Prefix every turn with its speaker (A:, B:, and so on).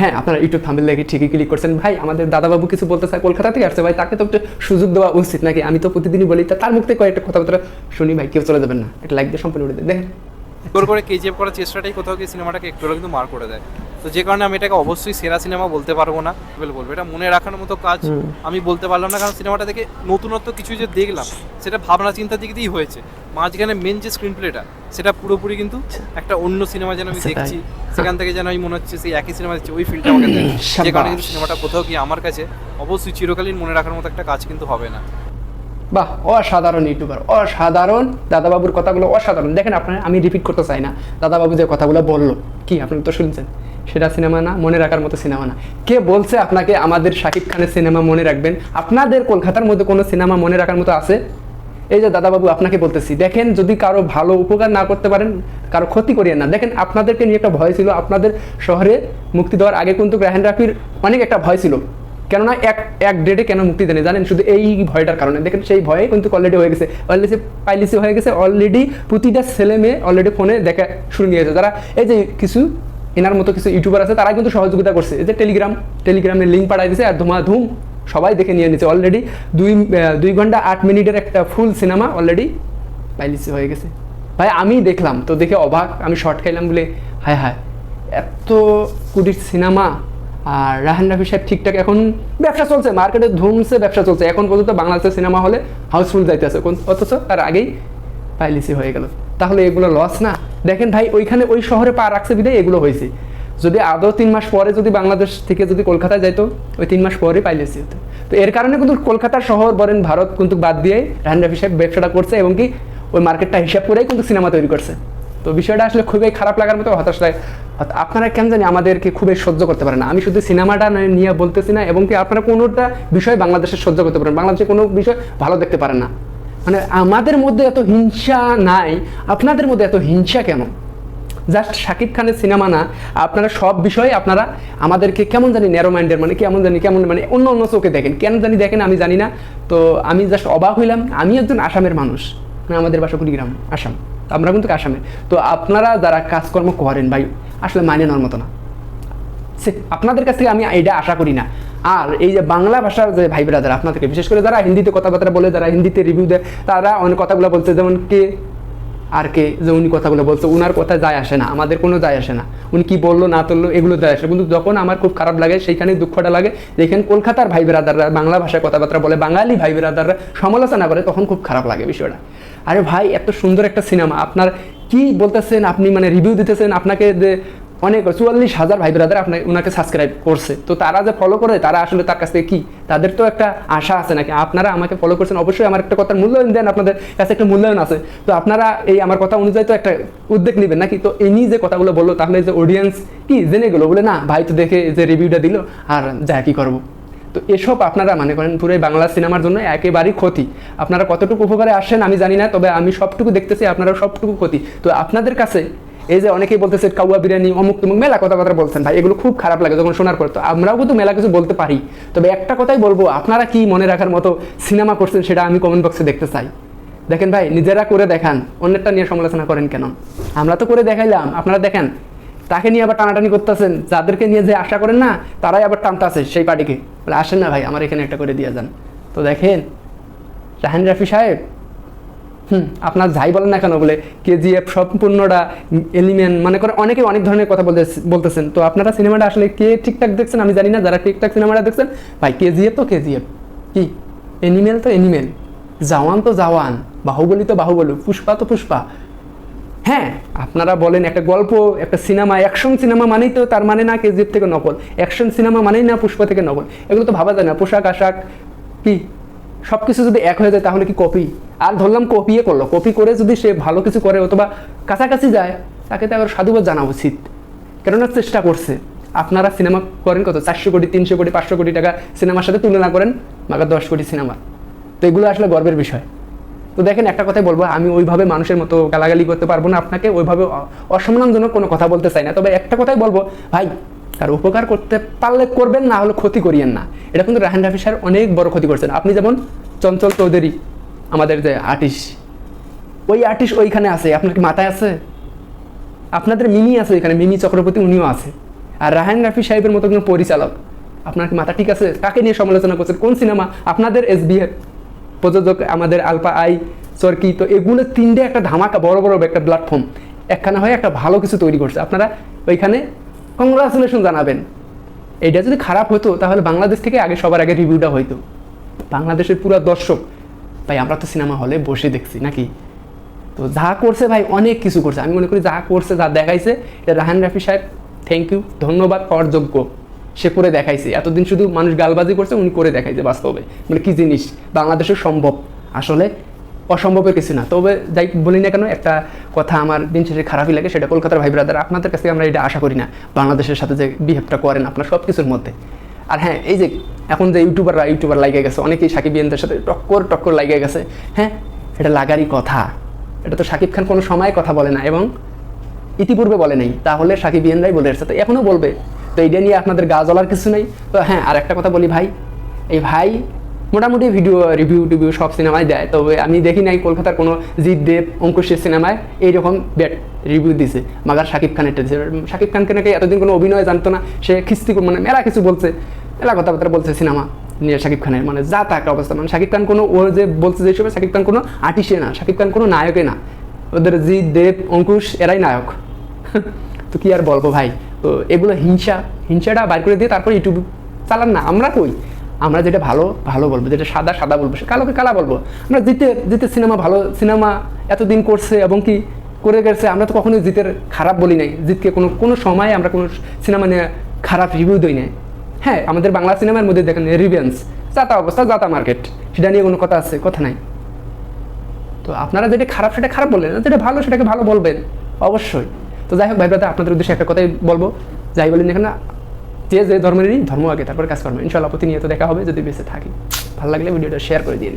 A: হ্যাঁ আপনারা YouTube thumbnail দেখে ঠিকই ক্লিক করছেন। ভাই, আমাদের দাদাবাবু কিছু বলতে চায় কলকাতা থেকে আসছে। ভাই, তাকে তো একটু সুযোগ দেওয়া উচিত নাকি? আমি তো প্রতিদিনই বলি তার মুখ থেকে কয়েকটা কথাবার্তা শুনি, ভাই, কেউ চলে যাবেন না। একটা লাইক দিয়ে সম্পূর্ণ উঠে দেখেন।
B: করে কেজিএফ করার চেষ্টাটাই কোথাও গিয়ে সিনেমাটাকে একটু কিন্তু মার করে দেয়। তো যে কারণে আমি এটাকে অবশ্যই সেরা সিনেমা বলতে পারব না। বলে বলব এটা মনে রাখার মতো কাজ আমি বলতে পারলাম না কারণ সিনেমাটা থেকে নতুনত্ব কিছু যে দেখলাম সেটা ভাবনা চিন্তার দিক দিয়েই হয়েছে। মাঝখানে মেন যে স্ক্রিন প্লেটা সেটা পুরোপুরি কিন্তু একটা অন্য সিনেমা যেন আমি দেখছি সেখান থেকে যেন আমি মনে হচ্ছে সেই একই সিনেমা দেখছি ওই ফিল্ডটা আমাকে যে কারণে কিন্তু সিনেমাটা কোথাও গিয়ে আমার কাছে অবশ্যই চিরকালীন মনে রাখার মতো একটা কাজ কিন্তু হবে না।
A: বাহ অসাধারণ ইউটিউবার অসাধারণ। দাদাবাবুর কথাগুলো অসাধারণ। দেখেন আপনার আমি রিপিট করতে চাই না। দাদাবাবু যে কথাগুলো বলল কি আপনি তো শুনছেন? সেটা সিনেমা না, মনে রাখার মতো সিনেমা না। কে বলছে আপনাকে আমাদের শাকিব খানের সিনেমা মনে রাখবেন? আপনাদের কলকাতার মধ্যে কোনো সিনেমা মনে রাখার মতো আছে? এই যে দাদাবাবু, আপনাকে বলতেছি, দেখেন যদি কারও ভালো উপকার না করতে পারেন, কারও ক্ষতি করিয়ে না। দেখেন, আপনাদেরকে নিয়ে একটা ভয় ছিল। আপনাদের শহরে মুক্তি দেওয়ার আগে কিন্তু রাহেন রাফির অনেক একটা ভয় ছিল। কেননা এক এক ডেটে কেন মুক্তি দেয়নি, জানেন? শুধু এই ভয়টার কারণে। দেখেন, সেই ভয়ে কিন্তু অলরেডি হয়ে গেছে। অলরেডি পাইলিসি হয়ে গেছে। অলরেডি প্রতিটা ছেলে মেয়ে অলরেডি ফোনে দেখা শুরু নিয়ে গেছে। যারা, এই যে কিছু এনার মতো কিছু ইউটিউবার আছে, তারা কিন্তু সহযোগিতা করছে। এই যে টেলিগ্রাম টেলিগ্রামে লিঙ্ক পাঠাই দিয়েছে আর ধুমাধুম সবাই দেখে নিয়ে নিচ্ছে অলরেডি দুই দুই ঘণ্টা আট মিনিটের একটা ফুল সিনেমা অলরেডি পাইলিসি হয়ে গেছে। ভাই, আমি দেখলাম, তো দেখে অবাক। আমি শর্ট খাইলাম, বলে, হায় হায়, এত কোটির সিনেমা আর রাহান রাফি সাহেব ঠিকঠাক এখন ব্যবসা চলছে মার্কেটে ধুমসে ব্যবসা চলছে। এখন পর্যন্ত বাংলাদেশের সিনেমা হলে হাউসফুল যাইতেছে। অথচ তার আগেই পাইলিসি হয়ে গেল। তাহলে এগুলো লস না। দেখেন ভাই, ওইখানে ওই শহরে পা রাখছে বিধায় এগুলো হয়েছে। যদি আদৌ তিন মাস পরে যদি বাংলাদেশ থেকে যদি কলকাতায় যাইতো, ওই তিন মাস পরে পাইলিসি হতো তো এর কারণে কিন্তু কলকাতার শহর, বলেন ভারত কিন্তু বাদ দিয়ে রাহান রাফি সাহেব ব্যবসাটা করছে এবং কি ওই মার্কেটটা হিসাব করেই কিন্তু সিনেমা তৈরি করছে। তো বিষয়টা আসলে খুবই খারাপ লাগার মতো হতাশ লাগে। আপনারা কেন জানি আমাদেরকে খুবই সহ্য করতে পারেন আমি শুধু সিনেমাটা নিয়ে বলতেছি না এবং কি আপনারা কোনোটা বিষয় বাংলাদেশে সহ্য করতে পারেন বাংলাদেশে কোনো বিষয় ভালো দেখতে পারেন না। মানে আমাদের মধ্যে এত হিংসা নাই, আপনাদের মধ্যে এত হিংসা কেন? জাস্ট শাকিব খানের সিনেমা না, আপনারা সব বিষয়ে আপনারা আমাদেরকে কেমন জানি ন্যারো মাইন্ডের মানে কেমন জানি, কেমন মানে অন্য অন্য চোখে দেখেন। কেন জানি দেখেন আমি জানি না। তো আমি জাস্ট অবাক হইলাম, আমি একজন আসামের মানুষ মানে আমাদের বাসা কুড়িগ্রাম আসাম। আমরা কিন্তু আসামে। তো আপনারা যারা কাজকর্ম করেন ভাই, আসলে মাইনে নেওয়ার মতো না। সে- আপনাদের কাছ থেকে আমি এটা আশা করি না। আর এই যে বাংলা ভাষার যে ভাই ব্রাদার, আপনাদেরকে বিশেষ করে যারা হিন্দিতে কথাবার্তা বলে, যারা হিন্দিতে রিভিউ দেয়, তারা অনেক কথাগুলো বলছে, যেমন কে আর কে, যে উনি কথাগুলো বলছে, উনার কথা যায় আসে না, আমাদের কোনো যায় আসে না। উনি কি বলল, না তুললো, এগুলো যায় আসে কিন্তু যখন আমার খুব খারাপ লাগে, সেইখানে দুঃখটা লাগে যেখানে কলকাতার ভাই ব্রাদাররা, বাংলা ভাষায় কথাবার্তা বলে, বাঙালি ভাই ব্রাদাররা সমালোচনা করে, তখন খুব খারাপ লাগে বিষয়টা। আরে ভাই, এত সুন্দর একটা সিনেমা, আপনার কি বলতেছেন, আপনি মানে রিভিউ দিতেছেন, আপনাকে যে অনেক চুয়াল্লিশ হাজার ভাই ব্রাদার আপনার ওনাকে সাবস্ক্রাইব করছে। তো তারা যে ফলো করে, তারা আসলে তার কাছ থেকে কি? তাদের তো একটা আশা আছে নাকি? আপনারা আমাকে ফলো করছেন, অবশ্যই আমার একটা কথার মূল্যায়ন দেন, আপনাদের কাছে একটা মূল্যায়ন আছে। তো আপনারা এই আমার কথা অনুযায়ী তো একটা উদ্যোগ নেবেন নাকি? তো ইনি যে কথাগুলো বলল, তাহলে যে অডিয়েন্স কি জেনে গেলো? বলে, না, ভাই তো দেখে যে রিভিউটা দিল, আর যা কি করব? তো এসব আপনারা মনে করেন, পুরো বাংলা সিনেমার জন্য একেবারেই ক্ষতি। আপনারা কতটুকু উপকারে আসেন আমি জানি না, তবে আমি সবটুকু দেখতেছি আপনারা সবটুকু ক্ষতি। তো আপনাদের কাছে এই যে অনেকেই বলতেছে কাউয়া বিরিয়ানি, অমুক তুমুক, মেলা কথা কথা বলছেন। ভাই, এগুলো খুব খারাপ লাগে যখন শোনার পর। তো আমরাও কিন্তু মেলা কিছু বলতে পারি। তবে একটা কথাই বলব, আপনারা কি মনে রাখার মতো সিনেমা করছেন সেটা আমি কমেন্ট বক্সে দেখতে চাই। দেখেন ভাই, নিজেরা করে দেখান, অন্যেরটা নিয়ে সমালোচনা করেন কেন? আমরা তো করে দেখাইলাম, আপনারা দেখেন। তাকে নিয়ে আবার টানাটানি করতেছেন, যাদেরকে নিয়ে যে আশা করেন না, তারাই আবার টানতেছে সেই পার্টিকে। বলে, আসেন না ভাই, আমার এখানে একটা করে দিয়ে যান। তো দেখেন রাহান রাফি সাহেব হুম, আপনার যাই বলেন না কেন বলে কেজিএফ সম্পূর্ণটা এলিমেন্ট মানে করে অনেকে অনেক ধরনের কথা বলতে বলতেছেন। তো আপনারা সিনেমাটা আসলে কে ঠিকঠাক দেখছেন আমি জানি না, যারা ঠিকঠাক সিনেমাটা দেখছেন, ভাই কেজিএফ তো কেজিএফ কি? এনিমেল তো এনিমেল জাওয়ান তো জাওয়ান, বাহুবলী তো বাহুবলী, পুষ্পা তো পুষ্পা। হ্যাঁ আপনারা বলেন একটা গল্প, একটা সিনেমা অ্যাকশন সিনেমা মানেই তো তার মানে না কেজিএফ থেকে নকল। অ্যাকশন সিনেমা মানেই না পুষ্পা থেকে নকল। এগুলো তো ভাবা যায় না, পোশাক, আশাক, কি? সব কিছু যদি এক হয়ে যায় তাহলে কি কপি আর ধরলাম কপিয়ে করল। কপি করে যদি সে ভালো কিছু করে, অথবা কাছাকাছি যায়, তাকে তো আবার সাধুবাদ জানা উচিত। কেননা চেষ্টা করছে। আপনারা সিনেমা করেন কত? চারশো কোটি, তিনশো কোটি, পাঁচশো কোটি টাকা সিনেমার সাথে তুলনা করেন মাগা দশ কোটি সিনেমা। তো এগুলো আসলে গর্বের বিষয়। তো দেখেন, একটা কথাই বলব, আমি ওইভাবে মানুষের মতো গালাগালি করতে পারব না আপনাকে, ওইভাবে অসম্মানজনক কোনো কথা বলতে চাই না। তবে একটা কথাই বলব, ভাই তার উপকার করতে পারলে করবেন, না হলে ক্ষতি করিয়েন না। এটা কিন্তু রাহান রাফি স্যার অনেক বড় ক্ষতি করছেন। আপনি যেমন চঞ্চল চৌধুরী আমাদের যে আর্টিস্ট, ওই আর্টিস্ট ওইখানে আছে, আপনার কি মাথায় আছে? আপনাদের মিমি আছে ওইখানে, মিমি চক্রবর্তী উনিও আছে। আর রাহান রাফি সাহেবের মতো কোনো পরিচালক, আপনার কি মাথা ঠিক আছে? কাকে নিয়ে সমালোচনা করছেন? কোন সিনেমা? আপনাদের এস প্রযোজক আমাদের আলপা আই, চরকি, তো এগুলো তিনটে একটা ধামাকা, বড় বড় একটা প্ল্যাটফর্ম একখানা হয়ে একটা ভালো কিছু তৈরি করছে। আপনারা ওইখানে কংগ্রাচুলেশন জানাবেন। এটা যদি খারাপ হতো, তাহলে বাংলাদেশ থেকে আগে সবার আগে রিভিউটা হইতো। বাংলাদেশের পুরো দর্শক ভাই আমরা তো সিনেমা হলে বসে দেখছি, নাকি? তো যা করছে ভাই, অনেক কিছু করছে। আমি মনে করি যা করছে, যা দেখাইছে, এটা রাহান রাফি সাহেব থ্যাংক ইউ ধন্যবাদ পাওয়ার যোগ্য। সে করে দেখাইছে। এতদিন শুধু মানুষ গালবাজি করছে, উনি করে দেখাইছে বাস্তবে। মানে কি জিনিস? বাংলাদেশে সম্ভব। আসলে অসম্ভবের কিছু না। তবে যাই বলি না কেন, একটা কথা আমার দিন শেষে খারাপই লাগে, সেটা কলকাতার ভাই ব্রাদার আপনাদের কাছে আমরা এটা আশা করি না। বাংলাদেশের সাথে যে বিহেভটা করেন আপনার সব কিছুর মধ্যে। আর হ্যাঁ এই যে এখন যে ইউটিউবাররা ইউটিউবার লাগিয়ে গেছে, অনেকেই সাকিব ইয়ানদের সাথে টক্কর টক্কর লাগিয়ে গেছে। হ্যাঁ এটা লাগারই কথা। এটা তো সাকিব খান কোনো সময় কথা বলে না এবং ইতিপূর্বে বলে নাই। তাহলে সাকিব ইয়ানরাই বলে এর সাথে। এখনও বলবে। তো এইটা নিয়ে আপনাদের গা জ্বলার কিছু নেই। তো হ্যাঁ আর একটা কথা বলি ভাই। এই ভাই মোটামুটি ভিডিও রিভিউ টিভিউ সব সিনেমায় দেয়। তবে আমি দেখি নাই কলকাতার কোনো জিৎ দেব, অঙ্কুশের সিনেমায় এইরকম ব্যাট রিভিউ দিছে। মাগার শাকিব খানের শাকিব খানকে নাকি এতদিন কোনো অভিনয় জানতো না। সে খিস্তি মানে মেলা কিছু বলছে। মেলা কথাবার্তা বলছে সিনেমা নিয়ে শাকিব খানের। মানে যা তা একটা অবস্থা। মানে শাকিব খান কোনো ও যে বলছে যে হিসেবে শাকিব খান কোনো আর্টিস্টে না। শাকিব খান কোনো নায়কে না। ওদের জিৎ, দেব, অঙ্কুশ এরাই নায়ক। তো কি আর বলব ভাই? তো এগুলো হিংসা। হিংসাটা বাইর করে দিয়ে তারপর ইউটিউব চালান না। আমরা কই? আমরা যেটা ভালো ভালো বলব, যেটা সাদা সাদা বলব, সে কালোকে কালা বলব। আমরা জিতে জিতে সিনেমা ভালো, সিনেমা এতদিন করছে এবং কি করে গেছে, আমরা তো কখনোই জিতের খারাপ বলি নাই। জিতকে কোনো কোনো সময় আমরা কোনো সিনেমা নিয়ে খারাপ রিভিউ দিই নাই। হ্যাঁ আমাদের বাংলা সিনেমার মধ্যে দেখেন রিভেন্স যাতা অবস্থা, যাতা মার্কেট সেটা নিয়ে কোনো কথা আছে, কথা নাই। তো আপনারা যেটা খারাপ, সেটা খারাপ বললেন, যেটা ভালো, সেটাকে ভালো বলবেন, অবশ্যই। তো যাই হোক ভাই আপনাদের উদ্দেশ্যে একটা কথাই বলব। যাই বলেন এখানে যে যে ধর্মেরই ধর্ম আগে, তারপর কাজ করবে ইনশাল্লাহ প্রতিনিয়ত দেখা হবে, যদি বেঁচে থাকি। ভালো লাগলে ভিডিওটা শেয়ার করে দিন।